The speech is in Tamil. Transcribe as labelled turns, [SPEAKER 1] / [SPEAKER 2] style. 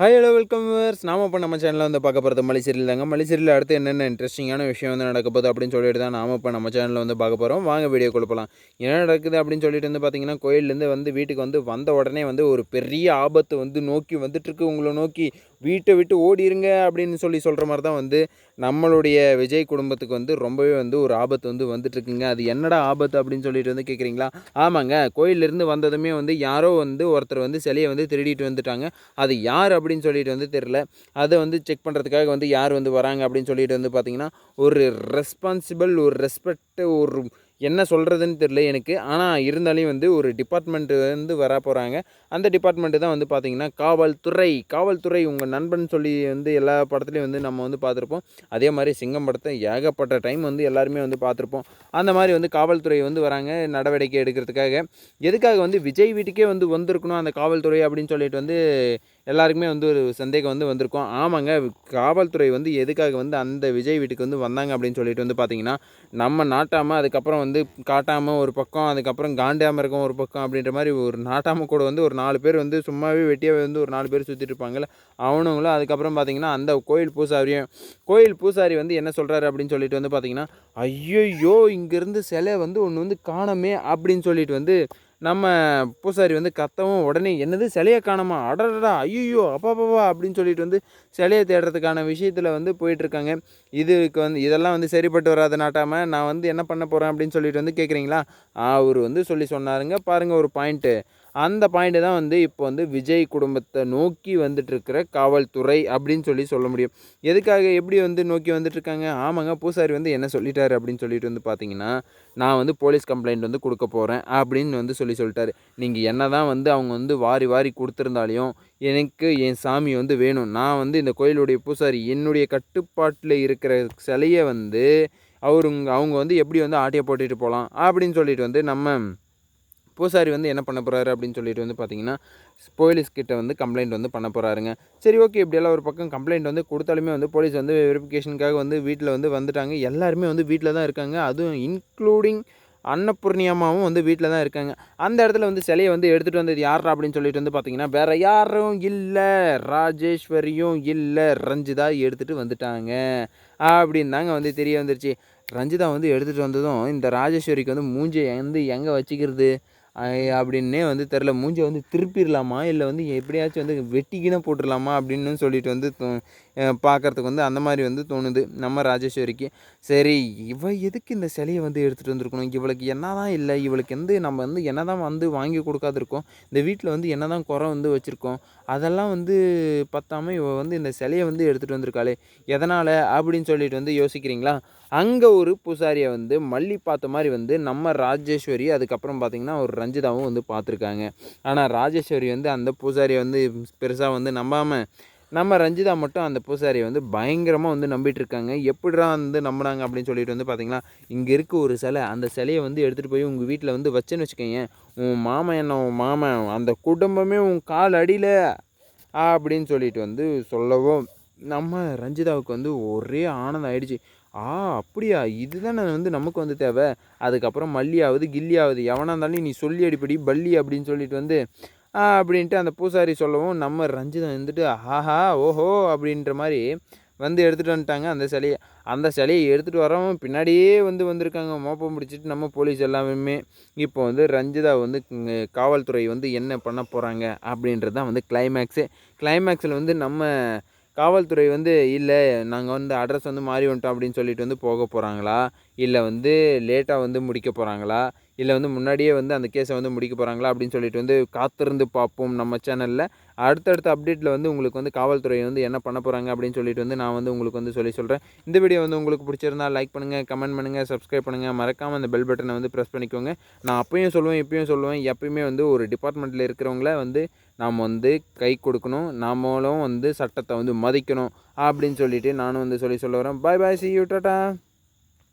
[SPEAKER 1] ஹாய் ஹலோ வெல்கம் வேர்ஸ் நாம் இப்போ நம்ம சேனலில் வந்து பார்க்க போகிறது மலைசீரியல் தாங்க மலைசீரியல் அடுத்து என்னென்ன இன்ட்ரெஸ்டிங்கான விஷயம் வந்து நடக்க போகுது அப்படின்னு சொல்லிட்டு தான் நாம் இப்போ நம்ம சேனலில் வந்து பார்க்க போகிறோம் வாங்க வீடியோ கொடுப்பலாம் என்ன நடக்குது அப்படின்னு சொல்லிட்டு வந்து பார்த்தீங்கன்னா கோயிலேருந்து வந்து வீட்டுக்கு வந்து வந்த உடனே வந்து ஒரு பெரிய ஆபத்து வந்து நோக்கி வந்துட்டுருக்கு உங்களை நோக்கி வீட்டை விட்டு ஓடிருங்க அப்படின்னு சொல்லி சொல்கிற மாதிரி தான் வந்து நம்மளுடைய விஜய் குடும்பத்துக்கு வந்து ரொம்பவே வந்து ஒரு ஆபத்து வந்து வந்துட்டுருக்குங்க. அது என்னடா ஆபத்து அப்படின்னு சொல்லிட்டு வந்து கேட்குறீங்களா ஆமாங்க. கோயிலிருந்து வந்ததுமே வந்து யாரோ வந்து ஒருத்தர் வந்து சிலையை வந்து திருடிட்டு வந்துட்டாங்க. அது யார் அப்படின்னு சொல்லிட்டு வந்து தெரில அதை வந்து செக் பண்ணுறதுக்காக வந்து யார் வந்து வராங்க அப்படின்னு சொல்லிட்டு வந்து பார்த்திங்கன்னா ஒரு ரெஸ்பான்சிபிள் ஒரு ரெஸ்பெக்ட் ஒரு என்ன சொல்கிறதுன்னு தெரியல எனக்கு. ஆனால் இருந்தாலும் வந்து ஒரு டிபார்ட்மெண்ட்டு வந்து வர போகிறாங்க அந்த டிபார்ட்மெண்ட்டு தான் வந்து பார்த்திங்கன்னா காவல்துறை. காவல்துறை உங்கள் நண்பன் சொல்லி வந்து எல்லா படத்துலையும் வந்து நம்ம வந்து பார்த்துருப்போம் அதே மாதிரி சிங்கம் படத்தை ஏகப்பட்ட டைம் வந்து எல்லாருமே வந்து பார்த்துருப்போம் அந்த மாதிரி வந்து காவல்துறை வந்து வராங்க நடவடிக்கை எடுக்கிறதுக்காக. எதுக்காக வந்து விஜய் வீட்டுக்கே வந்து வந்திருக்கணும் அந்த காவல்துறை அப்படின்னு சொல்லிட்டு வந்து எல்லாருக்குமே வந்து ஒரு சந்தேகம் வந்து வந்திருக்கும். ஆமாங்க காவல்துறை வந்து எதுக்காக வந்து அந்த விஜய் வீட்டுக்கு வந்து வந்தாங்க அப்படின்னு சொல்லிட்டு வந்து பார்த்தீங்கன்னா நம்ம நாட்டாமல் அதுக்கப்புறம் வந்து காட்டாமல் ஒரு பக்கம் அதுக்கப்புறம் காண்டாமல் இருக்கும் ஒரு பக்கம் அப்படின்ற மாதிரி ஒரு நாட்டாமல் கூட வந்து ஒரு நாலு பேர் வந்து சும்மாவே வெட்டியாக வந்து ஒரு நாலு பேர் சுற்றிட்டு இருப்பாங்கல்ல அவனுங்களும் அதுக்கப்புறம் பார்த்தீங்கன்னா அந்த கோயில் பூசாரியும் கோயில் பூசாரி வந்து என்ன சொல்கிறாரு அப்படின்னு சொல்லிட்டு வந்து பார்த்தீங்கன்னா ஐயோ இங்கேருந்து சிலை வந்து ஒன்று வந்து காணமே அப்படின்னு சொல்லிட்டு வந்து நம்ம பூசாரி வந்து கத்தவும் உடனே என்னது சிலையை காணமா? அடடா ஐயோ அப்பாப்பாவா அப்படின்னு சொல்லிட்டு வந்து சிலையை தேடுறதுக்கான விஷயத்தில் வந்து போயிட்டுருக்காங்க. இதுக்கு வந்து இதெல்லாம் வந்து சரிப்பட்டு வராது நாட்டாமல் நான் வந்து என்ன பண்ண போகிறேன் அப்படின்னு சொல்லிட்டு வந்து கேட்குறீங்களா அவர் வந்து சொல்லி சொன்னாருங்க. பாருங்கள் ஒரு பாயிண்ட்டு. அந்த பாயிண்ட்டு தான் வந்து இப்போ வந்து விஜய் குடும்பத்தை நோக்கி வந்துட்டுருக்கிற காவல்துறை அப்படின்னு சொல்லி சொல்ல முடியும். எதுக்காக எப்படி வந்து நோக்கி வந்துட்டுருக்காங்க? ஆமாங்க பூசாரி வந்து என்ன சொல்லிட்டாரு அப்படின்னு சொல்லிட்டு வந்து பார்த்தீங்கன்னா நான் வந்து போலீஸ் கம்ப்ளைண்ட் வந்து கொடுக்க போகிறேன் அப்படின்னு வந்து சொல்லி சொல்லிட்டாரு. நீங்கள் என்ன தான் வந்து அவங்க வந்து வாரி வாரி கொடுத்துருந்தாலையும் எனக்கு என் சாமி வந்து வேணும். நான் வந்து இந்த கோயிலுடைய பூசாரி என்னுடைய கட்டுப்பாட்டில் இருக்கிற சிலையை வந்து அவருங்க அவங்க வந்து எப்படி வந்து ஆட்டியை போட்டுட்டு போகலாம் அப்படின்னு சொல்லிட்டு வந்து நம்ம பூசாரி வந்து என்ன பண்ண போகிறாரு அப்படின்னு சொல்லிட்டு வந்து பார்த்தீங்கன்னா போலீஸ் கிட்ட வந்து கம்ப்ளைண்ட் வந்து பண்ண போகிறாருங்க சரி ஓகே இப்படியெல்லாம் ஒரு பக்கம் கம்ப்ளைண்ட் வந்து கொடுத்தாலுமே வந்து போலீஸ் வந்து வெரிஃபிகேஷனுக்காக வந்து வீட்டில் வந்து வந்துட்டாங்க. எல்லாருமே வந்து வீட்டில் தான் இருக்காங்க. அதுவும் இன்க்ளூடிங் அன்னபூர்ணியம்மாவும் வந்து வீட்டில் தான் இருக்காங்க. அந்த இடத்துல வந்து சிலையை வந்து எடுத்துகிட்டு வந்தது யாரா அப்படின்னு சொல்லிட்டு வந்து பார்த்தீங்கன்னா வேறு யாரும் இல்லை. ராஜேஸ்வரியும் இல்லை. ரஞ்சிதா எடுத்துகிட்டு வந்துட்டாங்க. அப்படின்னு தாங்க வந்து தெரிய வந்துருச்சு. ரஞ்சிதா வந்து எடுத்துகிட்டு வந்ததும் இந்த ராஜேஸ்வரிக்கு வந்து மூஞ்சியை வந்து எங்கே வச்சுக்கிறது? அப்படின்னே வந்து தெரில மூஞ்சை வந்து திருப்பிடலாமா? இல்லை வந்து எப்படியாச்சும் வந்து வெட்டிக்கினே போட்டுடலாமா? அப்படின்னு சொல்லிட்டு வந்து பார்க்குறதுக்கு வந்து அந்த மாதிரி வந்து தோணுது நம்ம ராஜேஸ்வரிக்கு. சரி இவ எதுக்கு இந்த சிலையை வந்து எடுத்துகிட்டு வந்திருக்கணும்? இவளுக்கு என்ன தான் இல்லை. இவளுக்கு வந்து நம்ம வந்து என்ன தான் வந்து வாங்கி கொடுக்காதிருக்கோம். இந்த வீட்டில் வந்து என்ன தான் குறை வந்து வச்சுருக்கோம். அதெல்லாம் வந்து பத்தாமல் இவள் வந்து இந்த சிலையை வந்து எடுத்துகிட்டு வந்திருக்காளே. எதனால்? அப்படின்னு சொல்லிட்டு வந்து யோசிக்கிறீங்களா? அங்கே ஒரு பூசாரியை வந்து மல்லி பார்த்த மாதிரி வந்து நம்ம ராஜேஸ்வரி அதுக்கப்புறம் பார்த்திங்கன்னா ஒரு ரஞ்சிதாவும் வந்து பார்த்துருக்காங்க ஆனால் ராஜேஸ்வரி வந்து அந்த பூசாரியை வந்து பெருசாக வந்து நம்பாமல் நம்ம ரஞ்சிதா மட்டும் அந்த பூசாரியை வந்து பயங்கரமாக வந்து நம்பிட்டு இருக்காங்க எப்படிடா வந்து நம்பினாங்க அப்படின்னு சொல்லிட்டு வந்து பார்த்தீங்கன்னா இங்கே இருக்க ஒரு சிலை அந்த சிலையை வந்து எடுத்துகிட்டு போய் உங்கள் வீட்டில் வந்து வச்சேன்னு வச்சுக்கோங்க உன் மாமன் என்ன உன் மாமன் அந்த குடும்பமே உன் கால் அடியில் அப்படின்னு சொல்லிட்டு வந்து சொல்லவும் நம்ம ரஞ்சிதாவுக்கு வந்து ஒரே ஆனந்தம் ஆயிடுச்சு ஆ அப்படியா? இதுதானே வந்து நமக்கு வந்து தேவை. அதுக்கப்புறம் மல்லியாவது கில்லியாவது எவனாக இருந்தாலும் நீ சொல்லி அடிப்படி பள்ளி அப்படின்னு சொல்லிட்டு வந்து அப்படின்ட்டு அந்த பூசாரி சொல்லவும் நம்ம ரஞ்சிதம் வந்துட்டு ஆஹா ஓஹோ அப்படின்ற மாதிரி வந்து எடுத்துகிட்டு வந்துட்டாங்க அந்த சிலையை. அந்த சிலையை எடுத்துகிட்டு வரவும் பின்னாடியே வந்து வந்திருக்காங்க. மோப்பம் பிடிச்சிட்டு நம்ம போலீஸ் எல்லாமே இப்போ வந்து ரஞ்சிதா வந்து காவல்துறை வந்து என்ன பண்ண போகிறாங்க அப்படின்றது தான் வந்து கிளைமேக்ஸு கிளைமேக்ஸில் வந்து நம்ம காவல்துறை வந்து இல்லை நாங்கள் வந்து அட்ரஸ் வந்து மாறி வந்துட்டோம் அப்படின்னு சொல்லிட்டு வந்து போக போகிறாங்களா இல்லை வந்து லேட்டாக வந்து முடிக்க போகிறாங்களா இல்லை வந்து முன்னாடியே வந்து அந்த கேஸை வந்து முடிக்க போகிறாங்களா அப்படின்னு சொல்லிட்டு வந்து காத்திருந்து பார்ப்போம் நம்ம சேனலில். அடுத்தடுத்த அப்டேட்டில் வந்து உங்களுக்கு வந்து காவல்துறை வந்து என்ன பண்ண போகிறாங்க அப்படின்னு சொல்லிட்டு வந்து நான் வந்து உங்களுக்கு வந்து சொல்லி சொல்கிறேன் இந்த வீடியோ வந்து உங்களுக்கு பிடிச்சிருந்தா லைக் பண்ணுங்கள் கமெண்ட் பண்ணுங்கள் சப்ஸ்கிரைப் பண்ணுங்கள் மறக்காமல் அந்த பெல் பட்டனை வந்து ப்ரெஸ் பண்ணிக்கோங்க. நான் அப்பயும் சொல்லுவேன் இப்பயும் சொல்லுவேன். எப்பயுமே வந்து ஒரு டிபார்ட்மெண்ட்டில் இருக்கிறவங்கள வந்து நாம் வந்து கை கொடுக்கணும் நாமளும் வந்து சட்டத்தை வந்து மதிக்கணும் அப்படின்னு சொல்லிட்டு நானும் வந்து சொல்லி சொல்ல வரேன். Bye bye see you tata